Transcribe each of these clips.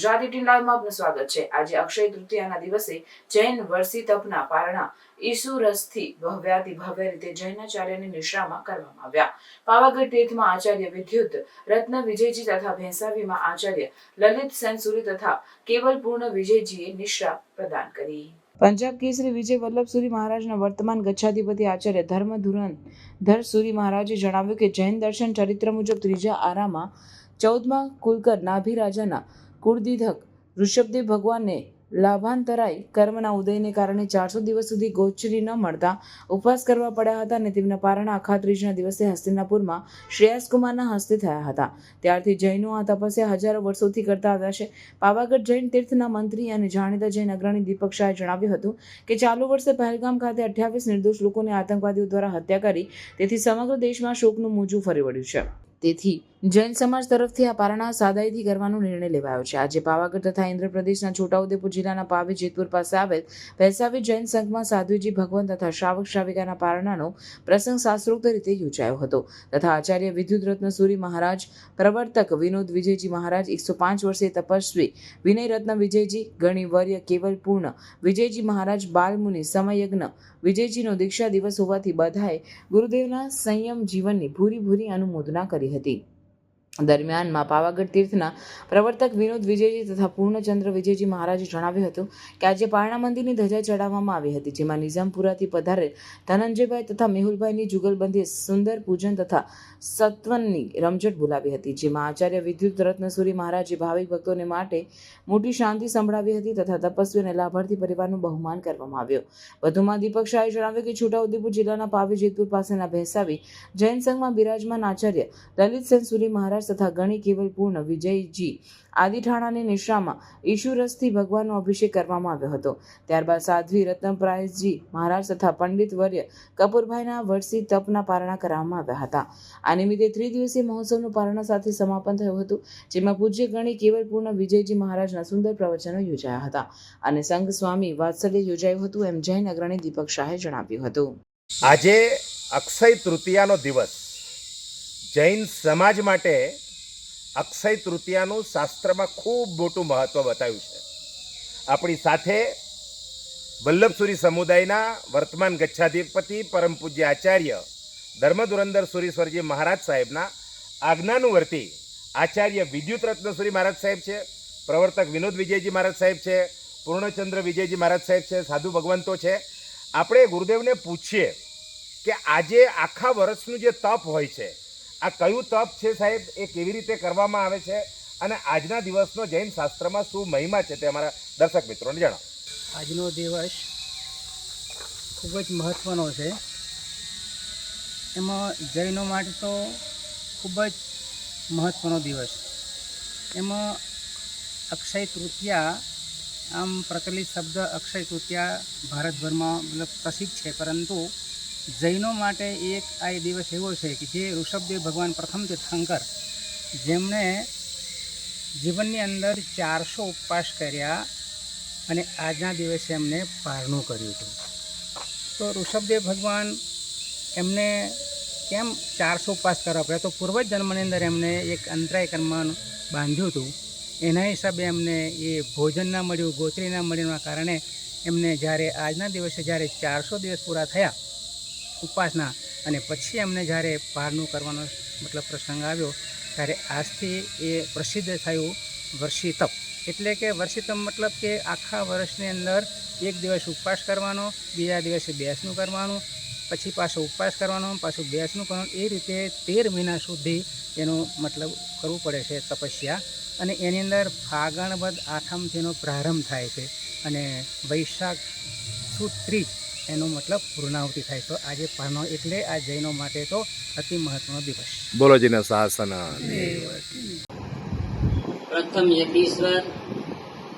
Gujarati team લાઈવમાં આપનું સ્વાગત છે. આજે અક્ષય તૃતીયાના દિવસે જૈન વર્ષી તપના પારણા ઈસુ રસથી ભવ્યાતિ ભવ્ય રીતે જૈનાચાર્યની નિશ્રામાં કરવામાં આવ્યા. પાવાગઢ તીર્થમાં આચાર્ય વિદ્યુત, રત્ન વિજયજી તથા ભેંસાવીમાં આચાર્ય લલિત સેનસુરી તથા કેવલ વિજયજીએ નિશ્રા પ્રદાન કરી. પંજાબ કેસરી વિજય વલ્લભસુરી મહારાજના વર્તમાન ગચ્છાધિપતિ આચાર્ય ધર્મ ધુરંધર સુરી મહારાજે જણાવ્યું કે જૈન દર્શન ચરિત્ર મુજબ ત્રીજા આરામાં ચૌદમાં કુલકર નાભી રાજાના કુળદીધક ઋષભદેવ ભગવાનને લાભાંતરાય કર્મના ઉદયને કારણે ચારસો દિવસ સુધી ગોચરી ન મળતા ઉપવાસ કરવા પડ્યા હતા અને તેમના પારણા આખા ત્રીજના દિવસે હસ્તિનાપુરમાં શ્રેયસકુમારના હસ્તે થયા હતા. ત્યારથી જૈનો આ તપસ્યા હજારો વર્ષોથી કરતા આવ્યા છે. પાવાગઢ જૈન તીર્થના મંત્રી અને જાણીતા જૈન અગ્રણી દીપક શાહે જણાવ્યું હતું કે ચાલુ વર્ષે પહેલગામ ખાતે અઠ્યાવીસ નિર્દોષ લોકોને આતંકવાદીઓ દ્વારા હત્યા કરી તેથી સમગ્ર દેશમાં શોકનું મોજું ફરી વળ્યું છે. તેથી જૈન સમાજ તરફથી આ પારણા સાદાઈથી કરવાનો નિર્ણય લેવાયો છે. આજે પાવાગઢ તથા ઇન્દ્રપ્રદેશના છોટાઉદેપુર જિલ્લાના પાવી જેતપુર પાસે આવેલ ભેસાવી જૈન સંઘમાં સાધુજી ભગવાન તથા શ્રાવક શ્રાવિકાના પારણાનો પ્રસંગ શાસ્ત્રોક્ત રીતે યોજાયો હતો તથા આચાર્ય વિદ્યુત રત્ન સૂરી મહારાજ, પ્રવર્તક વિનોદ વિજયજી મહારાજ, એકસો પાંચ વર્ષીય તપસ્વી વિનય રત્ન વિજયજી, ગણી વર્ય કેવલ પૂર્ણ વિજયજી મહારાજ બાલમુનિ સમયજ્ઞ વિજયજીનો દીક્ષા દિવસ હોવાથી બધાએ ગુરુદેવના સંયમ જીવનની ભૂરી ભૂરી અનુમોદના કરી હતી. દરમિયાનમાં પાવાગઢ તીર્થના પ્રવર્તક વિનોદ વિજયજી તથા પૂર્ણચંદ્ર વિજયજી મહારાજે જણાવ્યું હતું કે આજે પારણા મંદિરની ધજા ચડાવવામાં આવી હતી, જેમાં નિઝામપુરાથી પધારેલ ધનંજયભાઈ તથા મેહુલભાઈની જુગલબંધીએ સુંદર પૂજન તથા સત્વનની રમઝટ બોલાવી હતી, જેમાં આચાર્ય વિદ્યુત રત્નસુરી મહારાજે ભાવિક ભક્તોને માટે મોટી શાંતિ સંભળાવી હતી તથા તપસ્વી અને લાભાર્થી પરિવારનું બહુમાન કરવામાં આવ્યું. વધુમાં દીપક શાહે જણાવ્યું કે છોટાઉદેપુર જિલ્લાના પાવી જેતપુર પાસેના ભેંસાવી જૈન સંઘમાં બિરાજમાન આચાર્ય લલિત સેનસુરી મહારાજ તથા ગણી કેવલપૂર્ણ વિજયજી આદિઠાણાની નિશ્રામાં ઈશુરસથી ભગવાનનો અભિષેક કરવામાં આવ્યો હતો. ત્યારબાદ સાધ્વી રત્નપ્રાયજી મહારાજ તથા પંડિત વર્ય કપૂરભાઈના વર્ષી તપના પારણા કરવામાં આવ્યા હતા. આ નિમિત્તે ત્રિદિવસીય મહોત્સવનું પારણા સાથે સમાપન થયું હતું, જેમાં પૂજ્ય ગણી કેવલપૂર્ણ વિજયજી મહારાજના સુંદર પ્રવચનો યોજાયા હતા અને સંઘ સ્વામી વાત્સલ્ય યોજાયું હતું, એમ જૈન અગ્રણી દીપક શાહે જણાવ્યું હતું. આજે અક્ષય તૃતીયાનો દિવસ. જૈન સમાજ માટે અક્ષય તૃતીયાનું શાસ્ત્રમાં ખૂબ મોટું મહત્ત્વ બતાવ્યું છે. આપણી સાથે વલ્લભસુરી સમુદાયના વર્તમાન ગચ્છાધિપતિ પરમ પૂજ્ય આચાર્ય ધર્મધુરંદર સુરીશ્વરજી મહારાજ સાહેબના આજ્ઞાનુવર્તી આચાર્ય વિદ્યુત રત્નસુરી મહારાજ સાહેબ છે, પ્રવર્તક વિનોદ વિજયજી મહારાજ સાહેબ છે, પૂર્ણચંદ્ર વિજયજી મહારાજ સાહેબ છે, સાધુ ભગવંતો છે. આપણે ગુરુદેવને પૂછીએ કે આજે આખા વર્ષનું જે તપ હોય છે આ કયું તપ છે સાહેબ? એ કેવી રીતે કરવામાં આવે છે? અને આજના દિવસનો જૈન શાસ્ત્રમાં શું મહિમા છે તે અમારા દર્શક મિત્રોને જણાવો. આજનો દિવસ ખૂબ જ મહત્ત્વનો છે. એમાં જૈનો માટે તો ખૂબ જ મહત્ત્વનો દિવસ. એમાં અક્ષય તૃતીયા, આમ પ્રચલિત શબ્દ અક્ષય તૃતીયા ભારતભરમાં મતલબ પ્રસિદ્ધ છે, પરંતુ જૈનો માટે એક આ દિવસ એવો છે કે જે ઋષભદેવ ભગવાન પ્રથમ તીર્થંકર, જેમણે જીવનની અંદર ચારસો ઉપવાસ કર્યા અને આજના દિવસે એમને પારણું કર્યું હતું. તો ઋષભદેવ ભગવાન એમને કેમ ચારસો ઉપવાસ કરવા પડ્યા? તો પૂર્વ જન્મની અંદર એમને એક અંતરાય કર્મ બાંધ્યું હતું. એના હિસાબે એમને એ ભોજન ના મળ્યું, ગોત્રી ના મળ્યુંના કારણે એમને જ્યારે આજના દિવસે જ્યારે ચારસો દિવસ પૂરા થયા ઉપવાસના અને પછી એમને જ્યારે પારનું કરવાનો મતલબ પ્રસંગ આવ્યો, ત્યારે આજથી એ પ્રસિદ્ધ થયું વર્ષિતપ. એટલે કે વર્ષિતમ મતલબ કે આખા વર્ષની અંદર એક દિવસ ઉપવાસ કરવાનો, બીજા દિવસે બેસનું કરવાનું, પછી પાછો ઉપવાસ કરવાનો, પાછું બેસનું કરવાનું, એ રીતે તેર મહિના સુધી એનો મતલબ કરવું પડે છે તપસ્યા. અને એની અંદર ફાગણ વદ આઠમથી એનો પ્રારંભ થાય છે. અને વૈશાખ સુદ એનો મતલબ પૂર્ણાહુતિ થાય. તો આજે પારણો એટલે આ જૈનો માટે તો અતિ મહત્વનો દિવસ. બોલોજીના શાસન પ્રથમ યતીશ્વર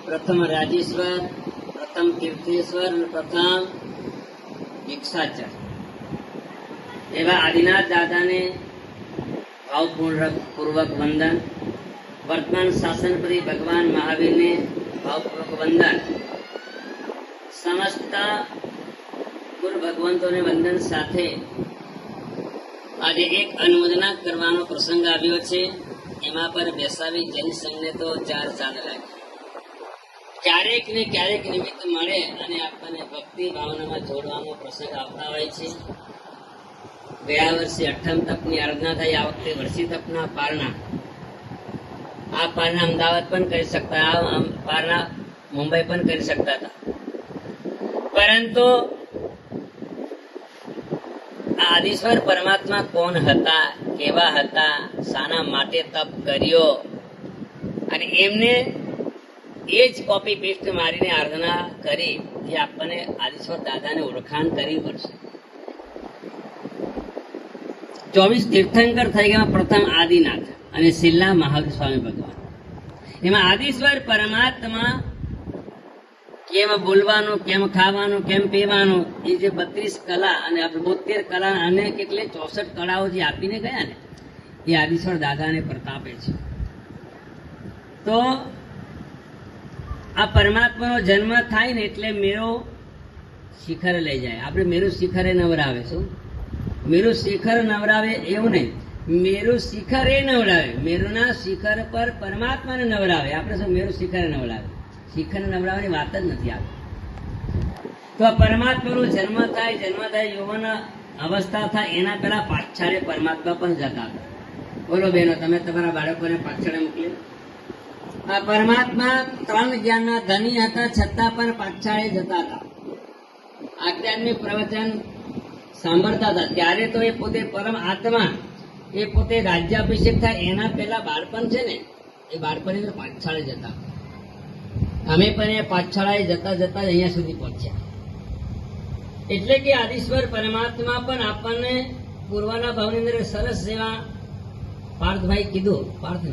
પ્રથમ રાજેશ્વર પ્રથમ તીર્થેશ્વર અને પ્રથમ ભિક્ષાચર. એવા આદિનાથ દાદાને ભાવપૂર્વક વંદન. વર્તમાન શાસનપતિ ભગવાન મહાવીરને ભાવપૂર્વક વંદન. સમસ્ત ગુરુ ભગવંતોને વંદન સાથે આજે એક અનુમોદના કરવાનો પ્રસંગ આવ્યો છે. એમાં પર બેસાવી જૈન તો ચાર ચાંદ લાગે ક્યારેક ને ક્યારેક નિમિત્ત મળે અને આપણને ભક્તિ ભાવનામાં જોડવાનો પ્રસંગ આવતા હોય છે. ગયા વર્ષે અઠમ તપની આરાધના થઈ, આ વખતે વર્ષી તપના પારણા. આ પારણા અમદાવાદ પણ કરી શકતા, આ પારણા મુંબઈ પણ કરી શકતા હતા. પરંતુ આદિશ્વર પરમાત્મા કોણ હતા, કેવા હતા, શાના માટે તપ કર્યો? અને એમને એ જ કોપી પેસ્ટ મારીને આરાધના કરી, જે આપણને આદિશ્વર દાદાને ઓળખાણ કરવી પડશે ચોવીસ તીર્થંકર થઈ ગયા, પ્રથમ આદિનાથ અને છેલ્લા મહાવીર સ્વામી ભગવાન. એમાં આદિશ્વર પરમાત્મા કેમ બોલવાનું, કેમ ખાવાનું, કેમ પીવાનું એ જે બત્રીસ કલા અને બોતેર કલા અને કેટલે ચોસઠ કળાઓ જે આપીને ગયા ને, એ આદિશ્વર દાદાને પ્રતાપે છે. તો આ પરમાત્માનો જન્મ થાય ને એટલે મેરો શિખર લઈ જાય. આપણે મેરુ શિખરે નવરાવે શું મેરુ શિખર નવરાવે એવું નહીં. મેરુ શિખર એ નવરાવે. મેરુના શિખર પર પરમાત્માને નવરાવે. આપણે શું મેરુ શિખરે નવડાવે શિખર નવડાવવાની વાત જ નથી આવી. તો પરમાત્માનો જન્મ થાય જન્મ થાય, યુવાન અવસ્થા થાય, એના પહેલા પાછાળે પરમાત્મા પણ જતા બોલો બહેનો, તમે તમારા બાળકોને પાછળ મોકલી આ પરમાત્મા ત્રણ જ્ઞાનના ધની હતા, છતાં પણ પાછાળે જતા હતા. આધ્યાત્મિક પ્રવચન સાંભળતા હતા. ત્યારે તો એ પોતે પરમ આત્મા, એ પોતે રાજ્યાભિષેક થાય, એના પહેલા બાળપણ છે ને, એ બાળપણની પાછાળે જતા. અમે પણ એ પાછાળાએ જતા જતા અહીંયા સુધી પહોંચ્યા. એટલે કે આદિશ્વર પરમાત્મા પણ આપણને પૂર્વના ભાવની અંદર સરસ જેવા પાર્થભાઈ કીધું પાર્થ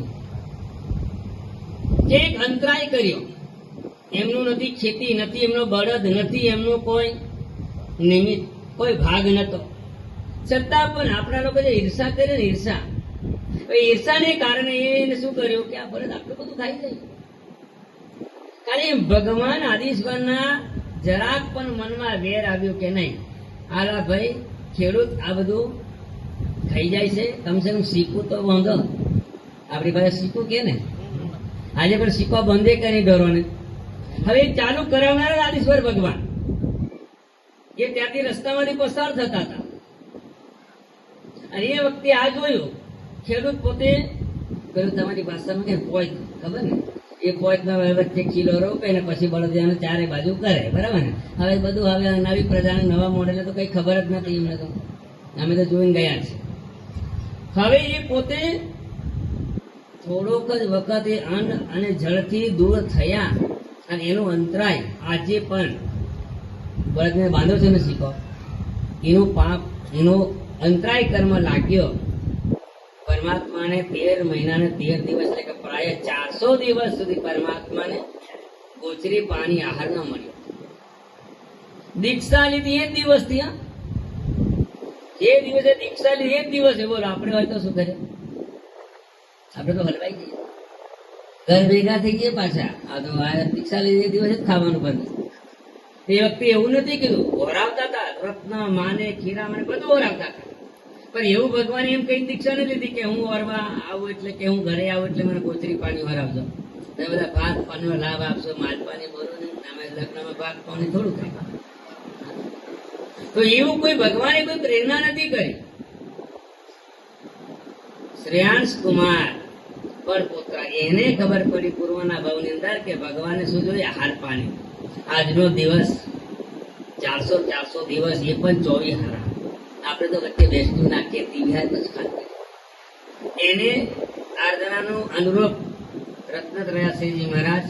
એક અંતરાય કર્યો, એમનું નથી ખેતી, નથી એમનો બળદ, નથી એમનો કોઈ નિમિત્ત, કોઈ ભાગ નતો. છતાં પણ આપણા લોકો જે ઈર્ષા કરે ને ઈર્ષા ઈર્ષાને કારણે એને શું કર્યું કે આ બળદ આટલું બધું ખાઈ જાય. ખાલી ભગવાન આદિશ્વરના જરાક પણ મનમાં વેર આવ્યો કે નહીં? આલા ભાઈ, ખેડૂત, આ બધું થઈ જાય છે. કમસે કમ શીખવું તો વાંધો. આપણી પાસે શીખવું કે ને આજે પણ શીખવા બંધે કરી ઢોરોને હવે ચાલુ કરાવનાર આદિશ્વર ભગવાન. એ ત્યાંથી રસ્તામાંથી પસાર થતા હતા. અને એ વખતે આ જોયું, ખેડૂત પોતે કહ્યું તમારી ભાષામાં કે હોય ખબર ને? એ પોઈકમાં વચ્ચે કિલો રોપે ને પછી બળદિયાને ચારે બાજુ કરે, બરાબર ને? હવે બધું હવે નવી પ્રજાને નવા મોડેલ તો કઈ ખબર જ નથી એમને તો. અમે તો જોઈને ગયા છે હવે એ પોતે થોડોક જ વખતે અન્ન અને જળથી દૂર થયા અને એનું અંતરાય આજે પણ બળદને બાંધો છે ને શીખો. એનું પાપ, એનો અંતરાય કર્મ લાગ્યો પરમાત્માને તેર મહિનાને તેર દિવસ એટલે કે પ્રાય ચારસો દિવસ સુધી પરમાત્માને ગોચરી પાણી આહાર ન મળ્યો. દીક્ષા લીધી એ જ દિવસથી હા? એ દિવસે દીક્ષા લીધી એ જ દિવસે, બોલો, આપણે હોય તો શું કરે આપણે તો હલવાઈ જઈએ. ઘર ભેગા થઈ ગયા પાછા. આ તો આ દીક્ષા લીધી દિવસે જ ખાવાનું બંધ. તે વખતે એવું નથી કીધું, ઓરાવતા હતા, રત્ન, માને, ખીરા, મને, બધું ઓરાવતા હતા. પણ એવું ભગવાને એમ કઈ દીક્ષા નથી લીધી કે હું વરવા આવું એટલે કે હું ઘરે આવું એટલે મને કોતરી પાણી વરાવજો. તમે બધા ભાત પાણીનો લાભ આપશો માલપાની બોલો ને તમે લગ્નમાં ભાત પાણી થોડું થાય. તો એવું કોઈ ભગવાને કોઈ પ્રેરણા નથી કરી. શ્રેયાંશ કુમાર પર પુત્ર એને ખબર પડી પૂર્વના ભાવની અંદર કે ભગવાને શું જોઈએ હાર પાણી. આજનો દિવસ ચારસો ચારસો દિવસ એ પણ ચોવીસ હારા આપણે તો વચ્ચે બેસતું નાખીએ પછી ખાતે એને આર્દનાનું અનુરૂપ રત્નત્રયા શ્રીજી મહારાજ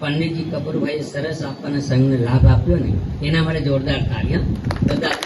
પંડિતજી કપૂરભાઈ સરસ આપણને સંઘને લાભ આપ્યો ને, એના માટે જોરદાર કાર્ય. બધા